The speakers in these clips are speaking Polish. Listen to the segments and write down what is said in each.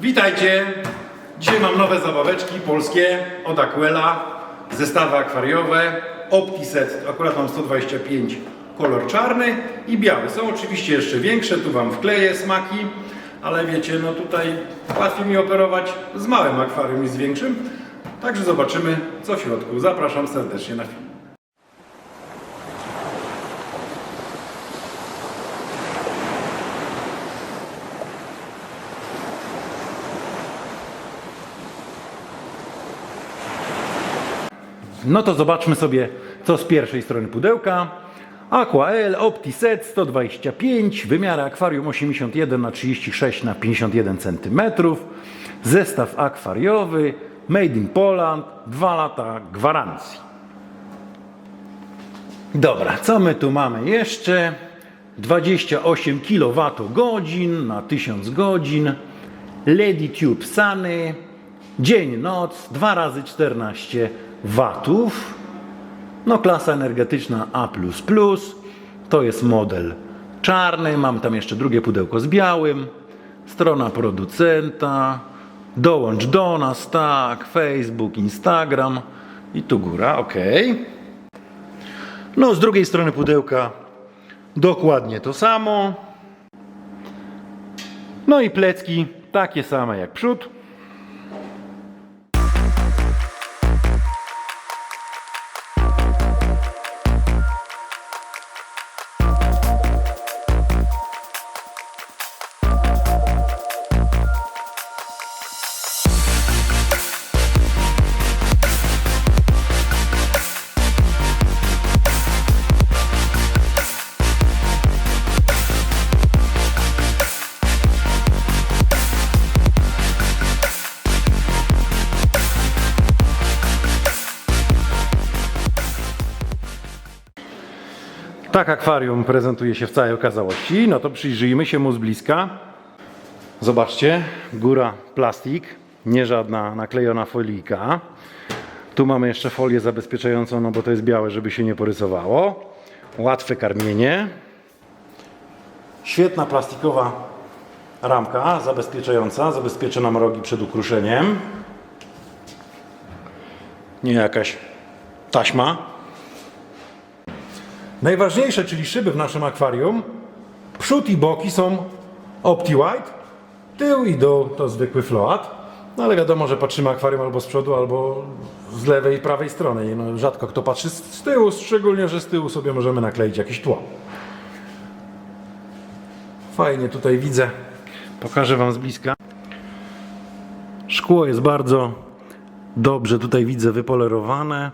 Witajcie! Dzisiaj mam nowe zabaweczki polskie od Aquela, zestawy akwariowe, OptiSet, akurat mam 125, kolor czarny i biały. Są oczywiście jeszcze większe, tu Wam wkleję smaki, ale wiecie, no tutaj łatwiej mi operować z małym akwarium niż z większym. Także zobaczymy co w środku. Zapraszam serdecznie na film. No to zobaczmy sobie, co z pierwszej strony pudełka. Aquael OptiSet 125, wymiary akwarium 81 na 36 na 51 cm, zestaw akwariowy, made in Poland, 2 lata gwarancji. Dobra, co my tu mamy jeszcze? 28 kWh na 1000 godzin, Lady Tube Sunny, dzień, noc, 2 razy 14 watów. No klasa energetyczna A++, to jest model czarny, mam tam jeszcze drugie pudełko z białym, strona producenta, dołącz do nas, tak, Facebook, Instagram i tu góra, ok. No z drugiej strony pudełka dokładnie to samo. No i plecki takie same jak przód. Tak akwarium prezentuje się w całej okazałości. No to przyjrzyjmy się mu z bliska. Zobaczcie, góra plastik, nie żadna naklejona folijka. Tu mamy jeszcze folię zabezpieczającą, no bo to jest białe, żeby się nie porysowało. Łatwe karmienie. Świetna plastikowa ramka zabezpieczająca, zabezpieczy nam rogi przed ukruszeniem. Nie jakaś taśma. Najważniejsze, czyli szyby w naszym akwarium, przód i boki są OptiWhite, tył i dół to zwykły float. No ale wiadomo, że patrzymy akwarium albo z przodu, albo z lewej i prawej strony. No, rzadko kto patrzy z tyłu, szczególnie, że z tyłu sobie możemy nakleić jakieś tło. Fajnie tutaj widzę. Pokażę Wam z bliska. Szkło jest bardzo dobrze tutaj widzę wypolerowane.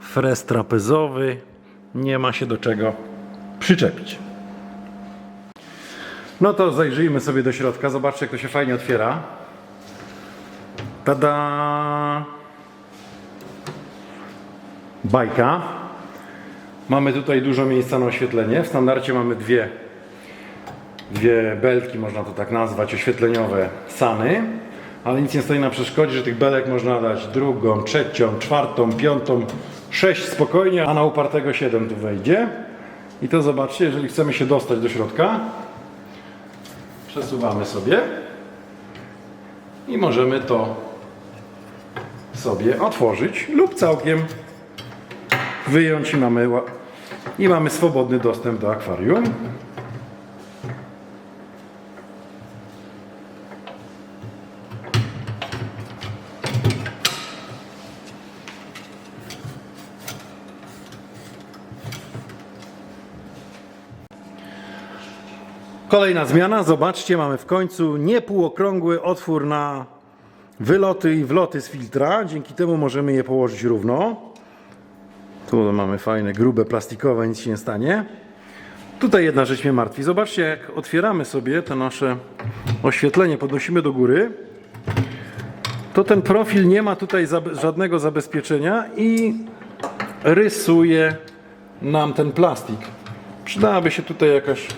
Frez trapezowy. Nie ma się do czego przyczepić. No to zajrzyjmy sobie do środka. Zobaczcie, jak to się fajnie otwiera. Tada! Bajka. Mamy tutaj dużo miejsca na oświetlenie. W standardzie mamy dwie, dwie belki, można to tak nazwać, oświetleniowe sany. Ale nic nie stoi na przeszkodzie, że tych belek można dać drugą, trzecią, czwartą, piątą, sześć spokojnie, a na upartego siedem tu wejdzie. I to zobaczcie, jeżeli chcemy się dostać do środka, przesuwamy sobie i możemy to sobie otworzyć lub całkiem wyjąć i mamy, i mamy swobodny dostęp do akwarium. Kolejna zmiana, zobaczcie, mamy w końcu niepółokrągły otwór na wyloty i wloty z filtra. Dzięki temu możemy je położyć równo. Tu mamy fajne, grube, plastikowe, nic się nie stanie. Tutaj jedna rzecz mnie martwi. Zobaczcie, jak otwieramy sobie to nasze oświetlenie, podnosimy do góry, to ten profil nie ma tutaj żadnego zabezpieczenia i rysuje nam ten plastik. Przydałaby się tutaj jakaś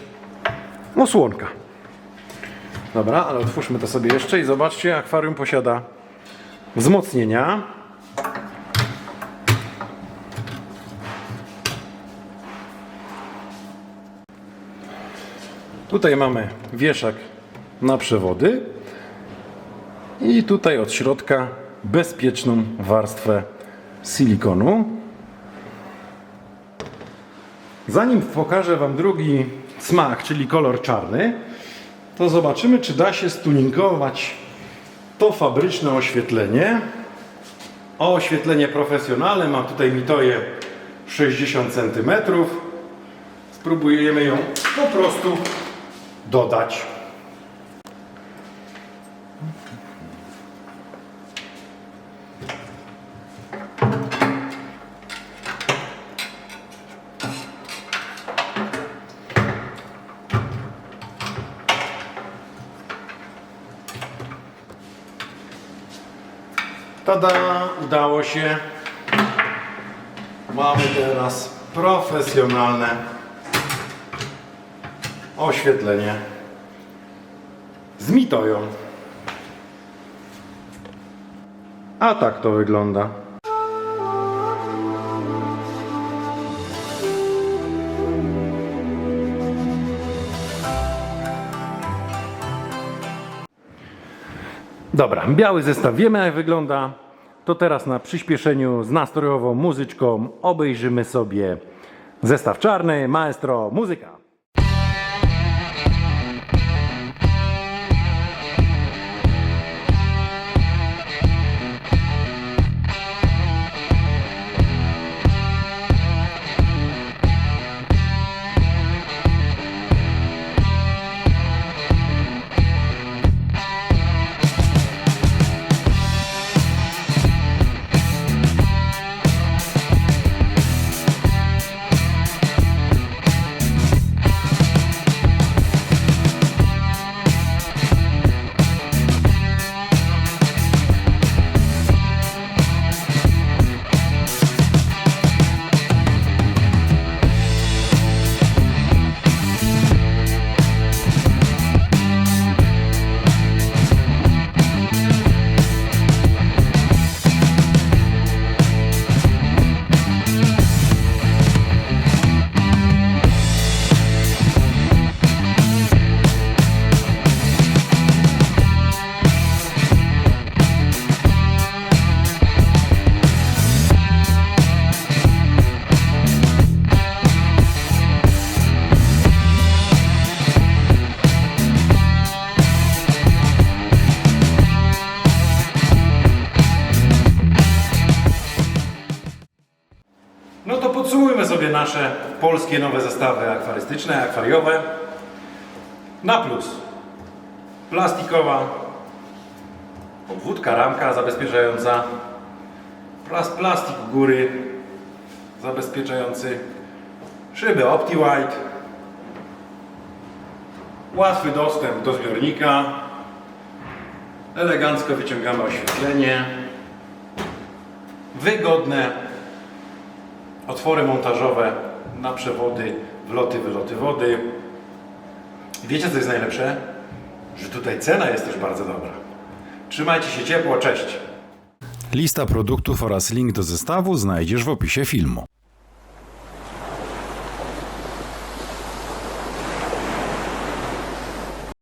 osłonka. Dobra, ale otwórzmy to sobie jeszcze i zobaczcie, akwarium posiada wzmocnienia. Tutaj mamy wieszak na przewody. I tutaj od środka bezpieczną warstwę silikonu. Zanim pokażę Wam drugi smak, czyli kolor czarny, to zobaczymy, czy da się stuningować to fabryczne oświetlenie. O oświetlenie profesjonalne mam tutaj mitoję 60 cm. Spróbujemy ją po prostu dodać. Tada! Udało się. Mamy teraz profesjonalne oświetlenie z mitoją. A tak to wygląda. Dobra, biały zestaw wiemy jak wygląda. To teraz na przyspieszeniu z nastrojową muzyczką obejrzymy sobie zestaw czarny, maestro, muzyka. Nasze polskie nowe zestawy akwarystyczne, akwariowe. Na plus. Plastikowa obwódka, ramka zabezpieczająca, plas, plastik góry zabezpieczający, szyby OptiWhite, łatwy dostęp do zbiornika, elegancko wyciągamy oświetlenie, wygodne otwory montażowe na przewody, wloty, wyloty wody. Wiecie co jest najlepsze? Że tutaj cena jest też bardzo dobra. Trzymajcie się ciepło, cześć! Lista produktów oraz link do zestawu znajdziesz w opisie filmu.